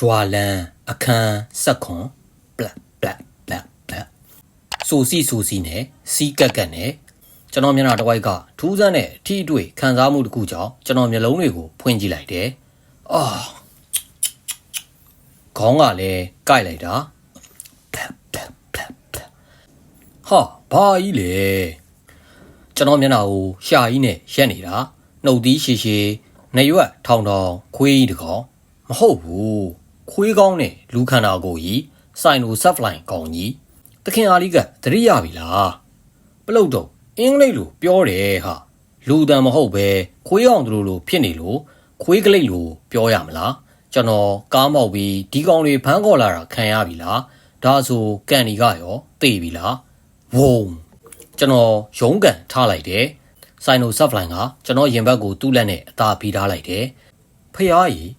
ရွာလန်းအခန်းဆက်ခွန်ပလက်ပလက်ပလက်ပလက်ဆိုစီဆိုစီနဲ့စီးကက်ကက်နဲ့ကျွန်တော်မျက်နှာတစ်ဝိုက်ကထူးဆန်းတဲ့အထီးအတွေ့ခံစားမှုတစ်ခုကြောင့်ကျွန်တော်မျက်လုံးတွေကိုဖွင့်ကြည့်လိုက်တယ်။အာခေါင်းကလည်းကိုက်လိုက်တာပလက်ပလက်ပလက်ပလက်ဟာဘာကြီးလဲကျွန်တော်မျက်နှာကိုရှာကြီးနဲ့ရက်နေတာနှုတ်သီးရှည်ရှည်နေရွက်ထောင်ထောင်ခွေးကြီးတကောင်မဟုတ်ဘူး ခွေးကောင်းနဲ့လူခန္ဓာကိုယ်ကြီးစိုင်နိုဆက်ဖလိုင်ကောင်ကြီးတခင်အားလေးကသတိရပြီလားပလုတ်တော့အင်္ဂလိပ်လိုပြောတယ်ဟာလူတန်မဟုတ်ပဲခွေးအောင်တို့လိုဖြစ်နေလို့ခွေးကလေးလိုပြောရမလားကျွန်တော်ကားမောက်ပြီးဒီကောင်တွေဖမ်းခေါ်လာတာခံရပြီလားဒါဆိုကန်ဒီကရောတေးပြီလားဝုံကျွန်တော်ရုံးကန်ထားလိုက်တယ်ဆိုင်နိုဆက်ဖလိုင်ကကျွန်တော်ရင်ဘတ်ကိုတူးလက်နဲ့အသာပြီးထားလိုက်တယ်ဖះကြီး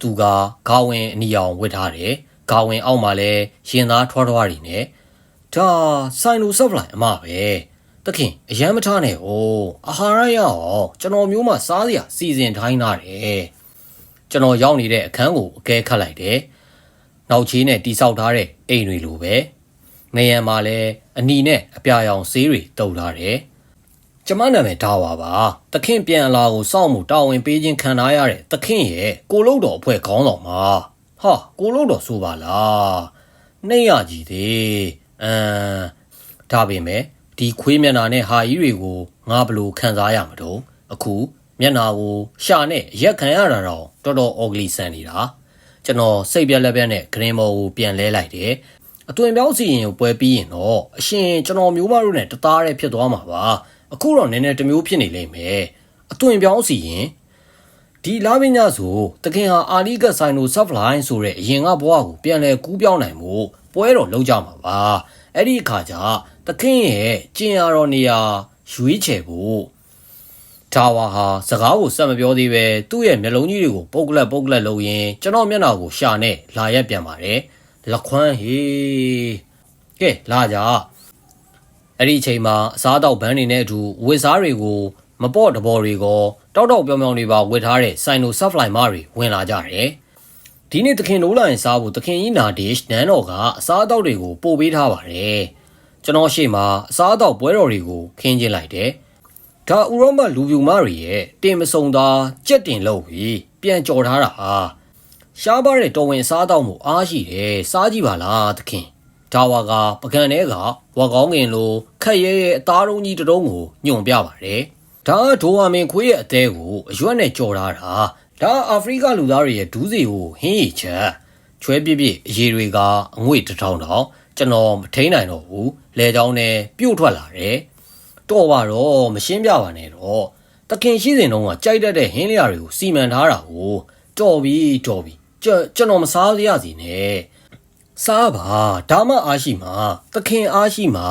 သူကဂါဝင်အနီအောင်ဝတ်ထားတယ်ဂါဝင်အောက်မှာလဲရင်သားထွားထွားတွေနဲ့ဒါဆိုင်နိုဆက်ဖလိုင်အမပဲတခင်အရန်မထားနဲ့ဩအာဟာရရအောင်ကျွန်တော်မျိုးမှစားစရာစီစဉ်ထိုင်းတာတယ်ကျွန်တော်ရောက်နေတဲ့အခန်းကိုအကဲခတ်လိုက်တယ်နောက်ချေးနဲ့တိဆောက်ထားတဲ့အိမ်တွေလိုပဲနေရန်မှာလဲအနီနဲ့အပြာရောင်ဆေးတွေတုပ်ထားတယ် ကျမနာမည်ဒါဝါပါတခင်ပြန်လာကိုစောင့်မှုတာဝန်ပေးခြင်းခံထားရတဲ့တခင်ရဲ့ကိုလုတ်တော်အဖွဲ့ခေါင်းဆောင်မှာဟာကိုလုတ်တော်ဆိုပါလားနှိမ့်ရကြည်သေးအမ်ဒါပေမဲ့ဒီခွေးမျက်နှာနဲ့ဟာကြီးတွေကိုငါဘလို့ခံစားရမှာတော့အခုမျက်နှာကိုရှာနဲ့ရက်ခံရတာတော့တော်တော်အော်ဂလီဆန်နေတာကျွန်တော်စိတ်ပြက်လက်ပြက်နဲ့ဂရင်မော်ကိုပြန်လဲလိုက်တယ်အသွင်ပြောင်းစီရင်ကိုပွဲပြီးရင်တော့အရှင်ကျွန်တော်မျိုးမတို့နဲ့တသားတည်းဖြစ်သွားမှာပါ အခုတော့နည်းနည်းတစ်မျိုးဖြစ်နေလိမ့်မယ်အသွင်ပြောင်းစီရင်ဒီလာမင်းညဆိုတခင်ဟာအာလီကဆိုင်နိုဆပ်လိုင်းဆိုတဲ့အရင်ကဘွားကိုပြန်လဲကူးပြောင်းနိုင်မှုပွဲတော်လုံးကြမှာပါအဲ့ဒီအခါကျတခင်ရဲ့ကျင်ရတော်နေရာရွေးချယ်ဖို့ဒါဝါဟာစကားကိုစက်မပြောသေးပဲသူ့ရဲ့မျက်လုံးကြီးတွေကိုပုတ်ကလတ်ပုတ်ကလတ်လုပ်ရင်ကျွန်တော်မျက်နှာကိုရှာနဲ့လာရက်ပြန်ပါတယ်လက်ခွမ်းဟေးကဲလာကြ အဲ့ဒီအချိန်မှာအစားတောက်ဘန်းတွေနဲ့အတူဝစ်စားတွေကိုမပေါ့တဘော်တွေကိုတောက်တောက်ပြောင်ပြောင်တွေပါဝစ်ထားတဲ့ဆိုင်နိုဆပ်ဖလိုင်မာတွေဝင်လာကြတယ်ဒီနေ့သခင်နိုးလာရင်စားဖို့သခင်ကြီးနာဒေ့ရှ်နန်းတော်ကအစားအသောက်တွေကိုပို့ပေးထားပါတယ်ကျွန်တော်ရှေ့မှာအစားအသောက်ပွဲတော်တွေကိုခင်းကျင်းလိုက်တယ်ဒါဥရောမလူပြူမတွေရဲ့တင်မစုံသာကြက်တင်လို့ပြီးပြန်ကြော်ထားတာဟာရှားပါတဲ့တော်ဝင်စားတော့မှုအားရှိတယ်စားကြည့်ပါလားသခင် ဒါဝါကပကံထဲကဝါကောင်းငင်လိုခက်ရဲရဲအသားလုံးကြီးတုံးကိုညွန်ပြပါတယ်ဒါဒိုဝါမင်ခွေးရဲ့အသေးကိုအရွက်နဲ့ကြော်ထားတာဒါအာဖရိကလူသားတွေရဲ့ဒူးစီကိုဟင်းရည်ချက်ချွဲပြပြအရေးတွေကအငွေတထောင်တောင်ကျွန်တော်မထိန်နိုင်တော့ဘူးလဲချောင်းနဲ့ပြုတ်ထွက်လာတယ်တော့ပါတော့မရှင်းပြပါနဲ့တော့တခင်ရှိစဉ်တုန်းကကြိုက်တတ်တဲ့ဟင်းလျာတွေကိုစီမံထားတာကိုတော်ပြီတော်ပြီကျွန်ကျွန်တော်မစားရစီနဲ့ စားပါဒါမှအားရှိမှာသခင်အားရှိမှာ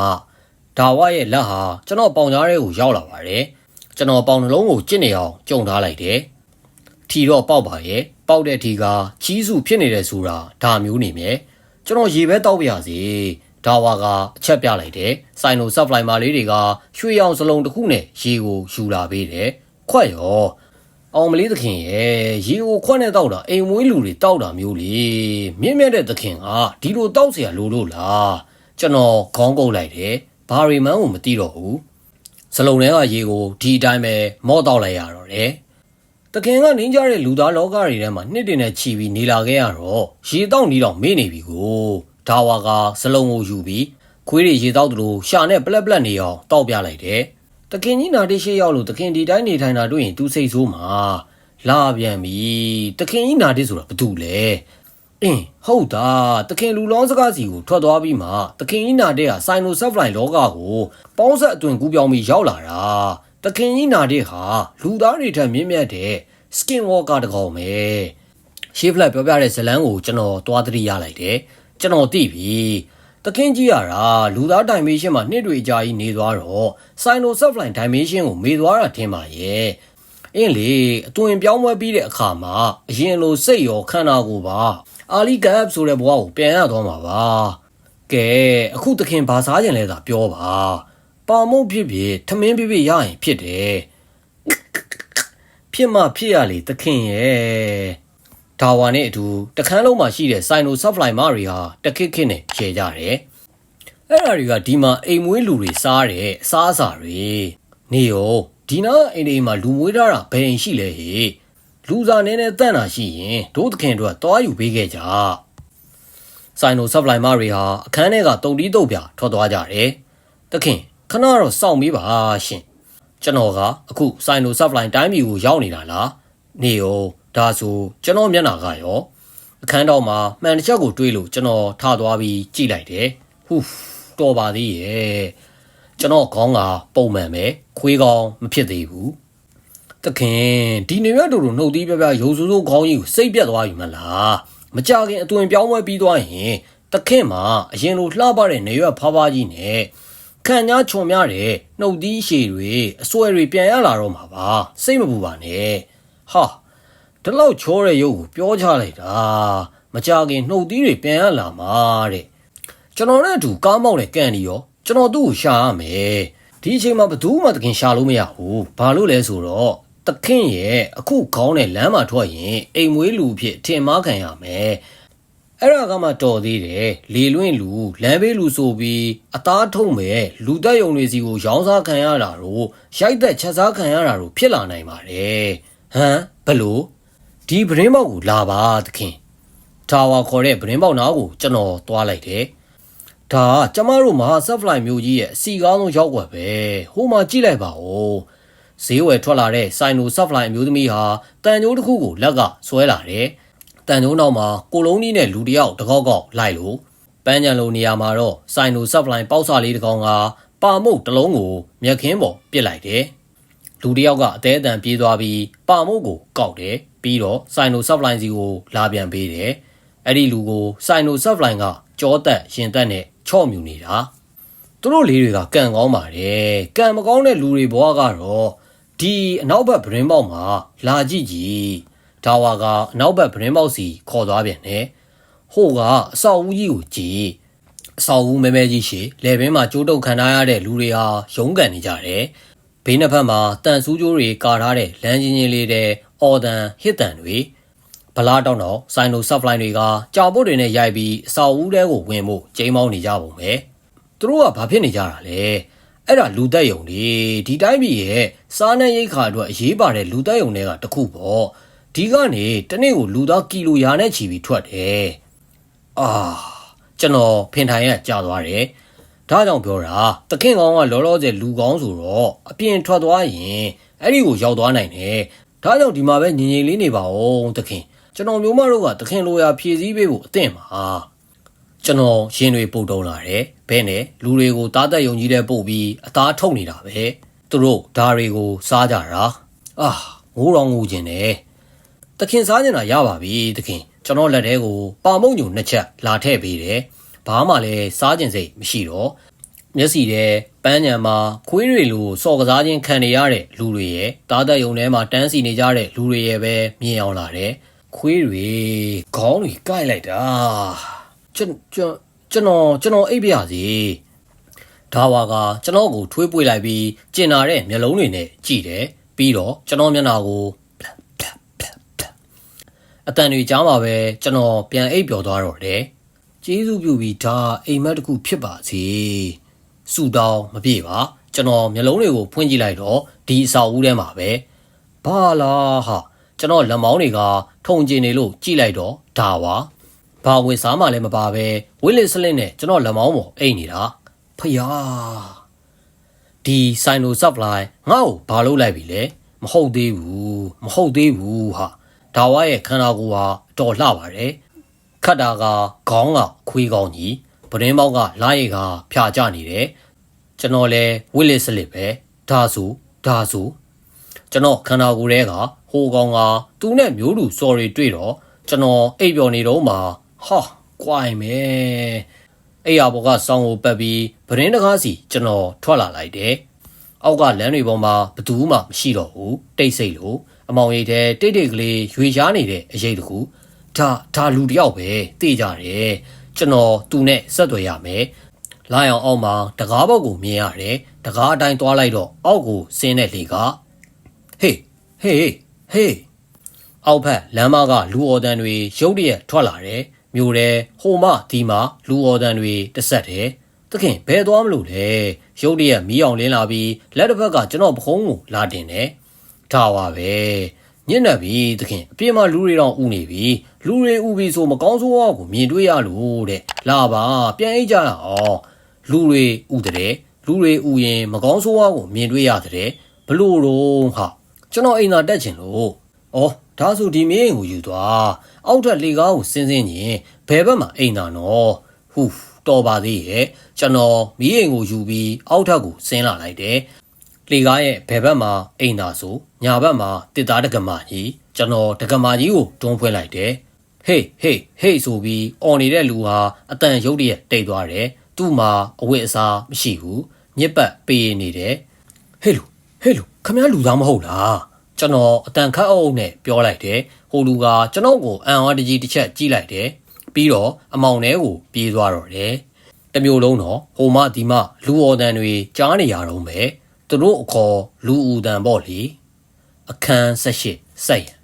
ဒါဝရဲ့လက်ဟာကျွန်တော်ပေါင်ကြားထဲကိုရောက်လာပါတယ်ကျွန်တော်ပေါင်နှလုံးကိုကျင့်နေအောင်ကြုံထားလိုက်တယ်ထီတော့ပေါက်ပါရဲ့ပေါက်တဲ့ထီကချီးစုဖြစ်နေတယ်ဆိုတာဒါမျိုးနေမြဲကျွန်တော်ရေပဲတောက်ပြရစီဒါဝါကအချက်ပြလိုက်တယ်ဆိုင်လိုဆပ်ဖလိုင်မာလေးတွေကရွှေရောင်စလုံးတစ်ခုနဲ့ရေကိုယူလာပေးတယ်ခွက်ရော အောင်မလေးသခင်ရဲ့ရေကိုခွက်နဲ့တောက်တာအိမ်မွေးလူတွေတောက်တာမျိုးလေမြင့်မြတ်တဲ့သခင်ကဒီလိုတောက်เสียလို့လို့လားကျွန်တော်ခေါင်းကုပ်လိုက်တယ်ဘာရီမန်ကိုမသိတော့ဘူးစလုံးထဲကရေကိုဒီအတိုင်းပဲမော့တောက်လိုက်ရတော့တယ်တခင်ကနင်းကြတဲ့လူသားလောကတွေထဲမှာနှစ်တင်နဲ့ချီပြီးနေလာခဲ့ရတော့ရေတောက်နေတော့မေ့နေပြီကိုဒါဝါကစလုံးကိုယူပြီးခွေးတွေရေတောက်သလိုရှာနဲ့ပလက်ပလက်နေအောင်တောက်ပြလိုက်တယ် တခင်ကြီးနာတိရှိရောက်လို့တခင်ဒီတိုင်းနေထိုင်တာတွေ့ရင်သူစိတ်ဆိုးမှာလာပြန်ပြီတခင်ကြီးနာတိဆိုတာဘာတူလဲအင်းဟုတ်တာတခင်လူလောစကားစီကိုထွက်သွားပြီးမှတခင်ကြီးနာတဲ့ဟာဆိုင်နိုဆက်ဖလိုင်လောကကိုပေါင်းဆက်အသွင်ကူးပြောင်းပြီးရောက်လာတာတခင်ကြီးနာတဲ့ဟာလူသားတွေထက်မြင့်မြတ်တဲ့ skin walker တကောင်ပဲရှေးဖလက်ပြောပြတဲ့ဇလန်းကိုကျွန်တော်သွားသတိရလိုက်တယ်ကျွန်တော်သိပြီ တခင်ကြီးရတာလူသားဒိုင်မေးရှင်းမှာနှစ်တွေအကြာကြီးနေသွားတော့ဆိုင်နိုဆက်ဖလိုင်ဒိုင်မေးရှင်းကိုမေးသွားတာထင်ပါရဲ့အင်းလေအသွင်ပြောင်းပွဲပြီးတဲ့အခါမှာအရင်လိုစိတ်ရောခန္ဓာကိုယ်ပါအာလီဂပ်ဆိုတဲ့ဘဝကိုပြန်ရသွားမှာပါကဲအခုတခင်ဘာစားကြင်လဲသာပြောပါပါမုတ်ဖြစ်ဖြစ်ထမင်းဖြစ်ဖြစ်ရရင်ဖြစ်တယ်ဖြစ်မှဖြစ်ရလေတခင်ရဲ့ ဒါဝါနဲ့အတူတခန်းလုံးမှာရှိတဲ့ဆိုင်နိုဆပ်ဖလိုင်မာတွေဟာတခစ်ခစ်နဲ့ရှယ်ကြတယ်အဲ့ဒါတွေကဒီမှာအိမ်မွေးလူတွေစားတဲ့အစားအစာတွေနေရောဒီနာအိမ်တွေမှာလူမွေးထားတာဘယ်အိမ်ရှိလဲဟေ့လူစားနေနဲ့တန့်တာရှိရင်ဒိုးသခင်တို့ကတွားယူပေးခဲ့ကြဆိုင်နိုဆပ်ဖလိုင်မာတွေဟာအခန်းထဲကတုံတီးတုတ်ပြထွက်သွားကြတယ်သခင်ခဏတော့စောင့်မေးပါရှင်ကျွန်တော်ကအခုဆိုင်နိုဆပ်ဖလိုင်တိုင်းပြည်ကိုရောက်နေတာလားနေရော ဒါဆိုကျွန်တော်မျက်နှာကရောအခန်းတော်မှာမှန်တစ်ချက်ကိုတွေးလို့ကျွန်တော်ထသွားပြီးကြည့်လိုက်တယ်ဟူးတော်ပါသေးရဲ့ကျွန်တော်ခေါင်းကပုံမှန်ပဲခွေးကောင်းမဖြစ်သေးဘူးတခင်ဒီနေရွက်တို့တို့နှုတ်သီးပြပြရုပ်စိုးစိုးခေါင်းကြီးကိုစိတ်ပြတ်သွားပြီမလားမကြခင်အသွင်ပြောင်းလဲပြီးသွားရင်တခင်မှာအရင်လိုလှပတဲ့နေရွက်ဖားဖားကြီးနဲ့ခံညာခြုံများတဲ့နှုတ်သီးရှည်တွေအစွဲတွေပြန်ရလာတော့မှာပါစိတ်မပူပါနဲ့ဟာ ဒီလောက်ချောတဲ့ရုပ်ကိုပြောချလိုက်တာမကြခင်နှုတ်သီးတွေပြန်ရလာမှာတဲ့ကျွန်တော်နဲ့အတူကားမောက်တဲ့ကန်ဒီရောကျွန်တော်သူ့ကိုရှာရမယ်ဒီအချိန်မှာဘယ်သူမှတခင်ရှာလို့မရဘူးဘာလို့လဲဆိုတော့တခင်ရဲ့အခုခေါင်းနဲ့လမ်းမှာထွက်ရင်အိမ်မွေးလူအဖြစ်ထင်မှားခံရမယ်အဲ့ဒါကမှတော်သေးတယ်လေလွင့်လူလမ်းဘေးလူဆိုပြီးအသားထုံမဲ့လူတက်ယုံတွေစီကိုရောင်းစားခံရတာတို့ရိုက်သက်ချက်စားခံရတာတို့ဖြစ်လာနိုင်ပါတယ်ဟမ်ဘလို့ ဒီပရင်းပေါက်ကိုလာပါသခင်ထာဝါခေါ်တဲ့ပရင်းပေါက်နားကိုကျွန်တော်သွားလိုက်တယ်ဒါကကျမတို့မဟာဆက်ဖလိုင်မျိုးကြီးရဲ့အစီကားဆုံးရောက်ွယ်ပဲဟိုမှာကြည့်လိုက်ပါဦးဈေးဝယ်ထွက်လာတဲ့ဆိုင်နိုဆက်ဖလိုင်အမျိုးသမီးဟာတန်ကြိုးတစ်ခုကိုလက်ကဆွဲလာတယ်တန်ကြိုးနောက်မှာကိုလုံးကြီးနဲ့လူတစ်ယောက်တကောက်ကောက်လိုက်လို့ပန်းကြံလိုနေရာမှာတော့ဆိုင်နိုဆက်ဖလိုင်ပေါက်စာလေးတစ်ကောင်ကပါမုတ်တစ်လုံးကိုမြက်ခင်းပေါ်ပစ်လိုက်တယ်လူတစ်ယောက်ကအသေးအတန်ပြေးသွားပြီးပါမုတ်ကိုကောက်တယ် ပြီးတော့ဆိုင်နိုဆက်ဖလိုင်စီကိုလာပြန်ပေးတယ်အဲ့ဒီလူကိုဆိုင်နိုဆက်ဖလိုင်ကကြောတက်ရင်တက်နဲ့ချော့မြူနေတာသူတို့လေးတွေကကံကောင်းပါတယ်ကံမကောင်းတဲ့လူတွေဘဝကတော့ဒီအနောက်ဘက်ဗရင်ပေါက်မှာလာကြည့်ကြည့်ဒါဝါကအနောက်ဘက်ဗရင်ပေါက်စီခေါ်သွားပြန်တယ်ဟိုကအဆောက်အဦကြီးကိုကြည့်အဆောက်အဦမဲမဲကြီးရှိလေဘင်းမှာကျိုးတုပ်ခံထားရတဲ့လူတွေဟာရုန်းကန်နေကြတယ်ဘေးနှစ်ဖက်မှာတန်ဆူးကြိုးတွေကာထားတဲ့လမ်းချင်းချင်းလေးတဲ့ အော်တန်ဟစ်တန်တွေဗလားတောင်းတော့ဆိုင်နိုဆပ်လိုင်းတွေကကြောက်ပုတ်တွေနဲ့ရိုက်ပြီးအဆောက်အဦတဲကိုဝင်ဖို့ကျိမ်းမောင်းနေကြပုံပဲသူတို့ကဘာဖြစ်နေကြတာလဲအဲ့ဒါလူသက်ယုံတွေဒီတိုင်းပြည်ရဲ့စားနှံရိတ်ခါအတွက်အရေးပါတဲ့လူသက်ယုံတွေကတခုပေါ့ဒီကနေတနေ့ကိုလူသားကီလိုရာနဲ့ချီပြီးထွက်တယ်အာကျွန်တော်ဖင်ထိုင်ရကြာသွားတယ်ဒါကြောင့်ပြောတာတခင်ကောင်ကလောလောဆယ်လူကောင်းဆိုတော့အပြင်ထွက်သွားရင်အဲ့ဒီကိုရောက်သွားနိုင်တယ် ဒါကြောင့်ဒီမှာပဲငြိမ်ငြိမ်လေးနေပါဦးတခင်ကျွန်တော်မျိုးမတို့ကတခင်လိုရာဖြည့်စည်းပေးဖို့အသင့်ပါကျွန်တော်ရင်တွေပုတ်တုံးလာတယ်ဘဲနဲ့လူတွေကိုတားတက်ယုံကြီးတဲ့ပုတ်ပြီးအသားထုတ်နေတာပဲသူတို့ဓာတွေကိုစားကြတာအာငိုးတော်ငိုးခြင်းတယ်တခင်စားနေတာရပါပြီတခင်ကျွန်တော်လက်ထဲကိုပါမုံညုံနှစ်ချက်လာထည့်ပေးတယ်ဘာမှလည်းစားခြင်းစိတ်မရှိတော့ မျက်စီထဲပန်းညံမှာခွေးတွေလိုစော်ကစားခြင်းခံနေရတဲ့လူတွေရဲ့တားတက်ယုံထဲမှာတန်းစီနေကြတဲ့လူတွေရဲ့ပဲမြင်အောင်လာတယ်ခွေးတွေခေါင်းတွေကိုက်လိုက်တာကျွန်ကျွန်ကျွန်တော်ကျွန်တော်အိပ်ပြရစီဒါဝါကကျွန်တော်ကိုထွေးပွေလိုက်ပြီးကျင်နာတဲ့မျက်လုံးတွေနဲ့ကြည့်တယ်ပြီးတော့ကျွန်တော်မျက်နှာကိုအတန်တွေကြားမှာပဲကျွန်တော်ပြန်အိပ်ပျော်သွားတော့တယ်ကျေးဇူးပြုပြီးဒါအိမ်မက်တစ်ခုဖြစ်ပါစေ စူတောင်းမပြေပါကျွန်တော်မျက်လုံးတွေကိုဖွင့်ကြည့်လိုက်တော့ဒီအစာဦးထဲမှာပဲဘာလားဟာကျွန်တော်လက်မောင်းတွေကထုံကျင်နေလို့ကြည့်လိုက်တော့ဒါပါဘာဝင်စားမှလည်းမပါပဲဝိလစ်စလစ်နဲ့ကျွန်တော်လက်မောင်းပေါ်အိတ်နေတာဖယားဒီဆိုင်နိုဆပ်လိုင်းငါ့ကိုဘာလုပ်လိုက်ပြီလဲမဟုတ်သေးဘူးမဟုတ်သေးဘူးဟာဒါဝါရဲ့ခန္ဓာကိုယ်ဟာတော်လှပါတယ်ခတ်တာကခေါင်းကခွေးကောင်းကြီး ပရင်းပေါက်ကလာရိတ်ကဖြာကျနေတယ်ကျွန်တော်လဲဝိလစ်စလစ်ပဲဒါဆိုဒါဆိုကျွန်တော်ခန္ဓာကိုယ်ထဲကဟိုကောင်ကသူနဲ့မျိုးလူ sorry တွေ့တော့ကျွန်တော်အိပ်ပျော်နေတော့မှဟာကွိုင်မယ်အဲ့ရဘောကဆောင်းကိုပတ်ပြီးဗရင်တကားစီကျွန်တော်ထွက်လာလိုက်တယ်အောက်ကလမ်းတွေပေါ်မှာဘသူမှမရှိတော့ဘူးတိတ်ဆိတ်လို့အမောင်ရိတ်တဲ့တိတ်တိတ်ကလေးရွေရှားနေတဲ့အရေးတကူဒါဒါလူတယောက်ပဲသိကြတယ် ကျွန်တော်သူနဲ့ဆက်သွယ်ရမယ်လာအောင်အောက်မှာတကားဘောက်ကိုမြင်ရတယ်တကားအတိုင်းသွားလိုက်တော့အောက်ကိုဆင်းတဲ့လေကဟေးဟေးဟေးအောက်ဖက်လမ်းမကလူအော်တန်တွေရုတ်တရက်ထွက်လာတယ်မြို့ထဲဟိုမှဒီမှလူအော်တန်တွေတဆက်တယ်သခင်ဘယ်သွားမလို့လဲရုတ်တရက်မီးအောင်လင်းလာပြီးလက်တစ်ဖက်ကကျွန်တော်ပခုံးကိုလာတင်တယ်ဒါပါပဲ ညစ်နေပြီသခင်အပြင်မှာလူတွေတော့ဥနေပြီလူတွေဥပြီဆိုမကောင်းဆိုးဝါးကိုမြင်တွေ့ရလို့တဲ့လာပါပြန်အိတ်ကြရအောင်လူတွေဥတဲ့လူတွေဥရင်မကောင်းဆိုးဝါးကိုမြင်တွေ့ရတဲ့ဘလို့တော့ဟာကျွန်တော်အိမ်သာတက်ချင်လို့ဩဒါဆိုဒီမင်းကိုယူသွားအောက်ထက်လေကားကိုစင်းစင်းရင်ဘယ်ဘက်မှာအိမ်သာနော်ဟူတော်ပါသေးရဲ့ကျွန်တော်မီးအိမ်ကိုယူပြီးအောက်ထက်ကိုဆင်းလာလိုက်တယ် လေကားရဲ့ဘယ်ဘက်မှာအိမ်သာဆိုညာဘက်မှာတစ်သားတက္ကမကြီးကျွန်တော်တက္ကမကြီးကိုတွန်းဖွင့်လိုက်တယ်ဟေးဟေးဟေးဆိုပြီးអော်နေတဲ့လူဟာအတန်ရုပ်တရက်တိတ်သွားတယ်သူ့မှာအဝတ်အစားမရှိဘူးညစ်ပတ်ပေးနေတယ်ဟေးလူဟေးလူခမရလူသားမဟုတ်လားကျွန်တော်အတန်ခတ်အုပ်နဲ့ပြောလိုက်တယ်ဟိုလူကကျွန်တော်ကိုအံအားတကြီးတစ်ချက်ကြည့်လိုက်တယ်ပြီးတော့အမောင်ထဲကိုပြေးသွားတော့တယ်တစ်မျိုးလုံးတော့ဟိုမဒီမလူအော်တန်တွေကြားနေရတော့မယ် သူတို့အခေါ်လူဦးတန်ပေါ့လေအခန်း၁၈စိုက်ရ